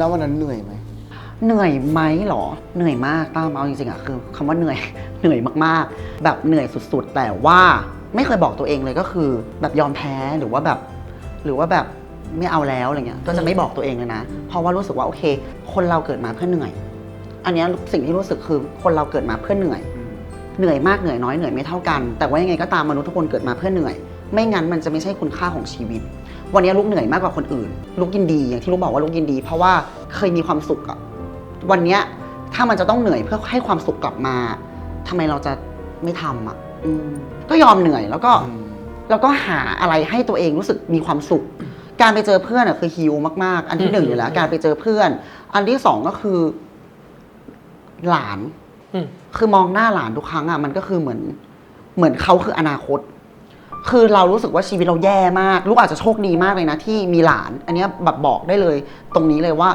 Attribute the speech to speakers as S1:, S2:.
S1: ณวันนั้นเหนื่อยไหม
S2: เหนื่อยไหมหรอ เหนื่อยมากตามเอาจริงๆอะคือคำว่าเหนื่อย เหนื่อยมากๆ แบบเหนื่อยสุดๆ แต่ว่าไม่เคยบอกตัวเองเลยก็คือ แบบยอมแพ้หรือว่าแบบ หรือว่าแบบไม่เอาแล้วอะไรเงี้ย ก็จะไม่บอกตัวเองเลยนะ เพราะว่ารู้สึกว่าโอเค คนเราเกิดมาเพื่อเหนื่อย อันเนี้ยสิ่งที่รู้สึกคือคนเราเกิดมาเพื่อเหนื่อย เหนื่อยมากเหนื่อยน้อยเหนื่อยไม่เท่ากัน แต่ว่ายังไงก็ตามมนุษย์ทุกคนเกิดมาเพื่อเหนื่อย ไม่งั้นมันจะไม่ใช่คุณค่าของชีวิต วันนี้ลูกเหนื่อยมากกว่าคนอื่น ลูกยินดีอย่างที่ลูกบอกว่าลูกยินดี เพราะว่าเคยมีความสุขอะวันเนี้ยถ้ามันจะต้องเหนื่อยเพื่อให้ความสุขกลับมาทำไมเราจะไม่ทำอะอืมก็ยอมเหนื่อยแล้วก็
S1: อืม
S2: แล้วก็หาอะไรให้ตัวเองรู้สึกมีความสุข การไปเจอเพื่อนอะคือฮิวมากๆ อันที่หนึ่งอยู่แล้วการไปเจอเพื่อน อันที่สองก็คือ หลาน
S3: อืม
S2: คือมองหน้าหลานทุกครั้งอะมันก็คือเหมือน เหมือนเขาคืออนาคต คือเรารู้สึกว่าชีวิตเราแย่มาก ลูกอาจจะโชคดีมากเลยนะที่มีหลาน อันเนี้ยแบบบอกได้เลย ตรงนี้เลยว่า